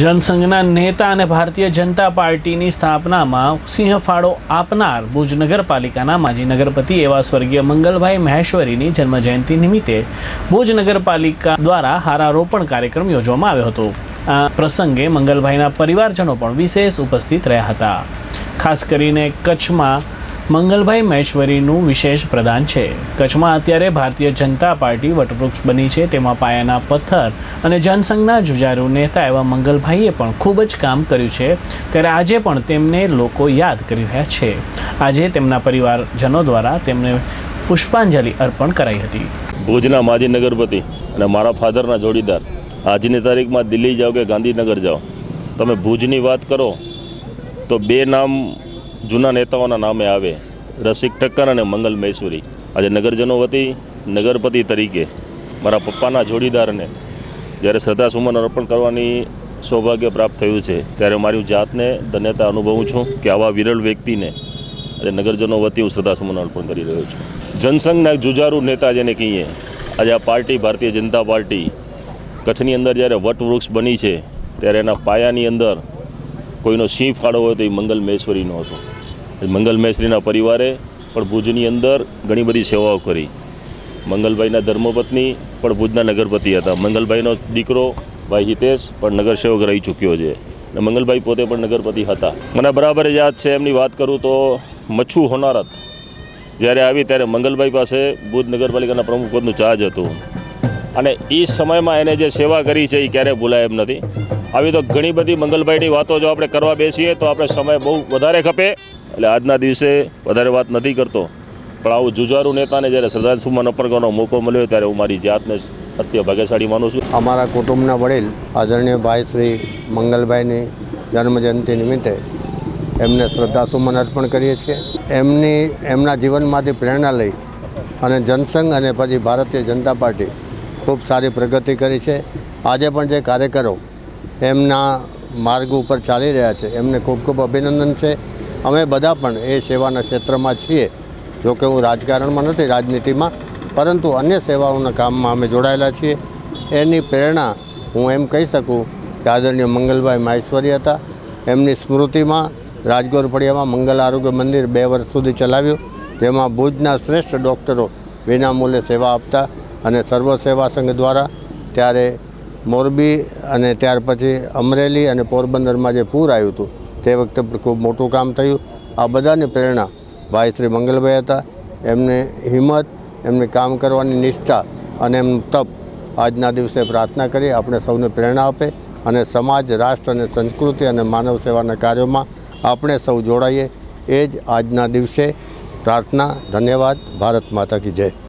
જનસંઘના નેતા અને ભારતીય જનતા પાર્ટીની સ્થાપનામાં સિંહ ફાળો આપનાર ભુજ નગરપાલિકાના માજી નગરપતિ એવા સ્વર્ગીય મંગલભાઈ મહેશ્વરીની જન્મજયંતિ નિમિત્તે ભુજ નગરપાલિકા દ્વારા હારારોપણ કાર્યક્રમ યોજવામાં આવ્યો હતો. આ પ્રસંગે મંગલભાઈના પરિવારજનો પણ વિશેષ ઉપસ્થિત રહ્યા હતા. ખાસ કરીને કચ્છમાં મંગલભાઈ મહેશ્વરીનું વિશેષ પ્રદાન છે. કચ્છમાં અત્યારે ભારતીય જનતા પાર્ટી વટવૃક્ષ બની છે. તેમાં પાયાના પથ્થર અને જનસંઘના જુજારુ નેતા એવા મંગલભાઈએ પણ ખૂબ જ કામ કર્યું છે. ત્યારે આજે પણ તેમને લોકો યાદ કરી રહ્યા છે. આજે તેમના પરિવારજનો દ્વારા તેમને પુષ્પાંજલિ અર્પણ કરાઈ હતી. ભુજના માજી નગરપતિ અને મારા ફાધરના જોડીદાર, આજની તારીખમાં દિલ્હી જાઓ કે ગાંધીનગર જાઓ? તમે ભુજની વાત કરો તો બે નામ જૂના નેતાઓના નામે આવે રસિક ઠક્કર અને મંગલ મૈસુરી. આજે નગરજનો વતી, નગરપતિ તરીકે મારા પપ્પાના જોડીદારને જ્યારે શ્રદ્ધા અર્પણ કરવાની સૌભાગ્ય પ્રાપ્ત થયું છે, ત્યારે મારી જાતને ધન્યતા અનુભવું છું કે આવા વિરળ વ્યક્તિને આજે નગરજનો વતી હું શ્રદ્ધા અર્પણ કરી રહ્યો છું. જનસંઘના એક જુજારુ નેતા જેને કહીએ, આજે આ પાર્ટી, ભારતીય જનતા પાર્ટી કચ્છની અંદર જ્યારે વટવૃક્ષ બની છે, ત્યારે એના પાયાની અંદર કોઈનો સિંહ ફાળો હોય તો એ મંગલ મહેશ્વરીનો હતો. મંગલ મહેશ્રીના પરિવારે પણ ભુજની અંદર ઘણી બધી સેવાઓ કરી. મંગલભાઈના ધર્મપત્ની પણ ભુજના નગરપતિ હતા. મંગલભાઈનો દીકરો ભાઈ હિતેશ પણ નગરસેવક રહી ચૂક્યો છે. અને મંગલભાઈ પોતે પણ નગરપતિ હતા. મને બરાબર યાદ છે, એમની વાત કરું તો મચ્છુ હોનારત. જ્યારે આવી ત્યારે મંગલભાઈ પાસે ભુજ નગરપાલિકાના પ્રમુખ પદનું ચાર્જ હતું. અને એ સમયમાં એને જે સેવા કરી છે એ ક્યારેય ભૂલાય એમ નથી. આવી તો ઘણી બધી મંગલભાઈની વાતો જો આપણે કરવા બેસીએ તો આપણે સમય બહુ વધારે ખપે. એટલે આજના દિવસે વધારે વાત નથી કરતો. પણ આવું જુજારુ નેતાને જ્યારે શ્રદ્ધાંજલિ અર્પણ કરવાનો મોકો મળ્યો ત્યારે હું મારી જાતને અત્ય ભાગ્યશાળી માનું છું. અમારા કુટુંબના વડીલ આદરણીય ભાઈ શ્રી મંગલભાઈની જન્મજયંતિ નિમિત્તે એમને શ્રદ્ધાસુમન અર્પણ કરીએ છીએ. એમની, એમના જીવનમાંથી પ્રેરણા લઈ અને જનસંઘ અને પછી ભારતીય જનતા પાર્ટી ખૂબ સારી પ્રગતિ કરી છે. આજે પણ જે કાર્યકરો એમના માર્ગ ઉપર ચાલી રહ્યા છે, એમને ખૂબ ખૂબ અભિનંદન છે. અમે બધા પણ એ સેવાના ક્ષેત્રમાં છીએ જોકે હું રાજકારણમાં નથી, રાજનીતિમાં. પરંતુ અન્ય સેવાઓના કામમાં અમે જોડાયેલા છીએ. એની પ્રેરણા હું એમ કહી શકું કે આદરણીય મંગલભાઈ માહેશ્વરી હતા. એમની સ્મૃતિમાં રાજગોર ફળિયામાં મંગલ આરોગ્ય મંદિર બે વર્ષ સુધી ચલાવ્યું. જેમાં ભુજના શ્રેષ્ઠ ડૉક્ટરો વિનામૂલ્યે સેવા આપતા અને સર્વ સેવા સંઘ દ્વારા ત્યારે મોરબી અને ત્યાર પછી અમરેલી અને પોરબંદરમાં જે પૂર આવ્યું હતું તે વખતે પણ ખૂબ મોટું કામ થયું. આ બધાની પ્રેરણા ભાઈ શ્રી મંગલભાઈ હતા. એમને હિંમત, એમને કામ કરવાની નિષ્ઠા અને એમનું તપ આજના દિવસે પ્રાર્થના કરી આપણે સૌને પ્રેરણા આપે અને સમાજ, રાષ્ટ્ર અને સંસ્કૃતિ અને માનવ સેવાના કાર્યોમાં આપણે સૌ જોડાઈએ. એ જ આજના દિવસે પ્રાર્થના, ધન્યવાદ, ભારત માતા કી જય.